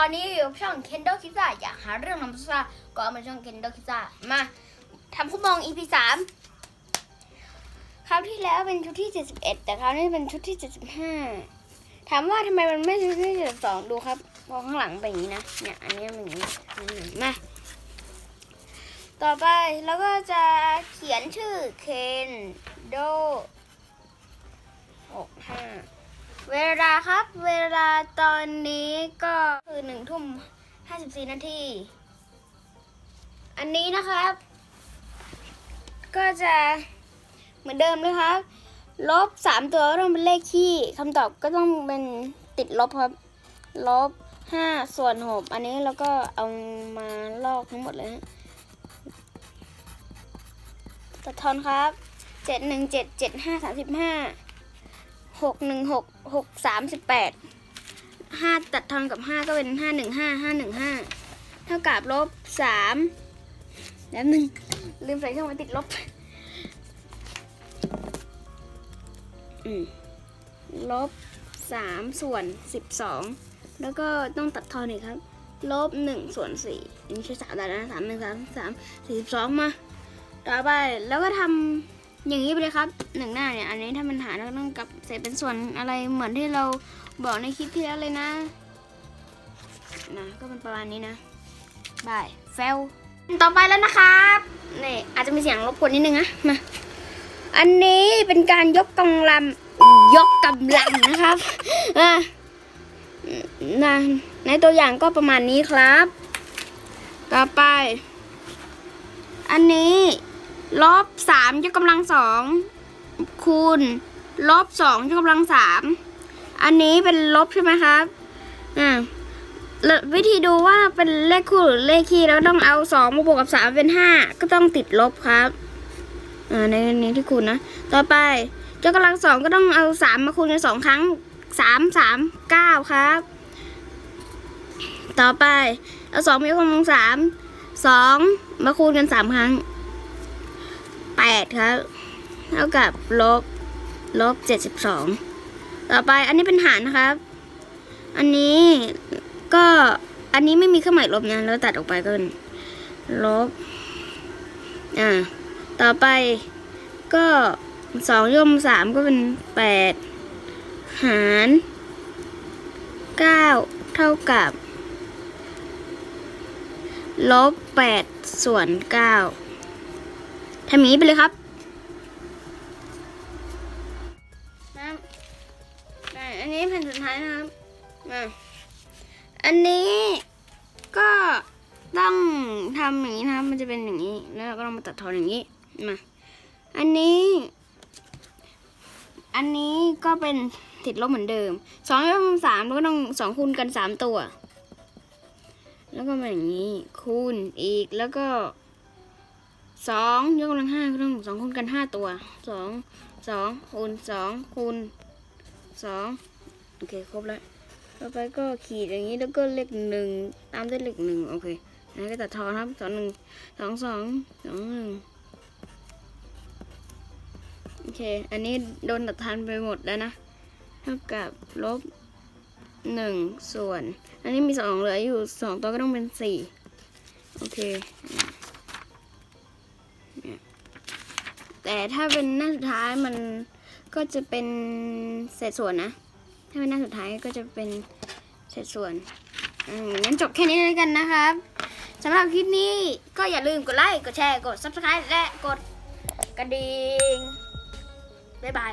อนนี้อยู่ช่อง Kendo k i z a อยากหาเรื่องทำพิซซ่าก็เอามาช่อง Kendo k i z a มาทำคุกมอง EP สามคราวที่แล้วเป็นชุดที่ 71 แต่คราวนี้เป็นชุดที่ 75 ถามว่าทำไมมันไม่ชุดที่72ดูครับเพอข้างหลังเป็นอย่างนี้นะเนี่ยอันนี้เป็นอย่างนี้นี่มาต่อไปแล้วก็จะเขียนชื่อเคนโด65 เวลาครับ เวลาตอนนี้ก็คือหนึ่งทุ่มห้าสิบสี่นาที อันนี้นะครับ ก็จะเหมือนเดิมเลยครับ ลบสามตัวต้องเป็นเลขคี่คำตอบก็ต้องเป็นติดลบครับ ลบห้าส่วนหกอันนี้เราก็เอามาลอกทั้งหมดเลยฮะตัดทอนครับเจ็ดหนึ่งเจ็ดเจ็ดห้าสามสิบห้า หกหนึ่งหกหกสามสิบแปดห้าตัดทอนกับห้าก็เป็นห้าหนึ่งห้าห้าหนึ่งห้าเท่ากับลบสามแล้วหนึ่งลืมใส่เครื่องหมายติดลบ อืมลบสามส่วนสิบสองแล้วก็ต้องตัดทอนอีกครับลบหนึ่งส่วนสี่อันนี้ใช้สามแต่นะสามหนึ่งสามสามสี่สิบสองมา ต่อไปแล้วก็ทำ อย่างนี้ไปเลยครับหนึ่งหน้าเนี่ย อันนี้ถ้ามันหารเราต้องกลับใส่เป็นส่วนอะไรเหมือนที่เราบอกในคลิปที่แล้วเลยนะนะก็เป็นประมาณนี้นะบายเฟลต่อไปแล้วนะครับนี่อาจจะมีเสียงรบกวนนิดนึงนะมาอันนี้เป็นการยกกำลังยกกำลังนะครับอะนะในตัวอย่างก็ประมาณนี้ครับ ต่อไป อันนี้ ลบสามยกกำลังสองคูณลบสองยกกำลังสามอันนี้เป็นลบใช่ไหมครับอ่าววิธีดูว่าเป็นเลขคู่หรือเลขคี่แล้วต้องเอาสองมาบวกกับสามเป็นห้าก็ต้องติดลบครับอ่าในนี้ที่คูณนะต่อไปยกกำลังสองก็ต้องเอาสามมาคูณกันสองครั้งสามสามเก้าครับ ต่อไปเอาสองมายกกำลังสามสองมาคูณกันสามครั้ง แปดครับ เท่ากับลบลบเจ็ดสิบสองต่อไปอันนี้เป็นหารนะครับ อันนี้ก็อันนี้ไม่มีเครื่องหมายลบนะแล้วตัดออกไปก็เป็นลบ อ่า ต่อไปก็สองยกกำลังสามก็เป็นแปดหารเก้าเท่ากับ ลบแปดส่วนเก้า ทำอย่างนี้ไปเลยครับนะอันนี้แผ่นสุดท้ายนะครับมาอันนี้ก็ต้องทำอย่างนี้นะครับ มันจะเป็นอย่างนี้ แล้วเราก็ต้องมาตัดทอนอย่างนี้ มา อันนี้ อันนี้ก็เป็นติดลบเหมือนเดิม สองยกกำลังสามแล้วก็ต้องสองคูณกันสามตัว แล้วก็มาอย่างนี้ คูณอีก แล้วก็ สองยกกำลังห้าก็ต้องสองคูณกันห้าตัวสองสองคูณสองคูณสองโอเคครบแล้วต่อไปก็ขีดอย่างนี้แล้วก็เลขหนึ่งตามด้วยเลขหนึ่งโอเคนนี้ก็ตัดทอนครับสองหนึ่งสองสองสองหนึ่งโอเค อันนี้โดนตัดทอนไปหมดแล้วนะเท่ากับลบหนึ่งส่วน อันนี้มีสองเหลืออยู่สองตัวก็ต้องเป็นสี่โอเค แต่ถ้าเป็นหน้าสุดท้ายมันก็จะเป็นเศษส่วนนะ ถ้าเป็นหน้าสุดท้ายก็จะเป็นเศษส่วนอืมงั้นจบแค่นี้เลยกันนะครับสำหรับคลิปนี้ก็อย่าลืมกดไลค์ กดแชร์ กด subscribe และกดกระดิ่งบ๊ายบาย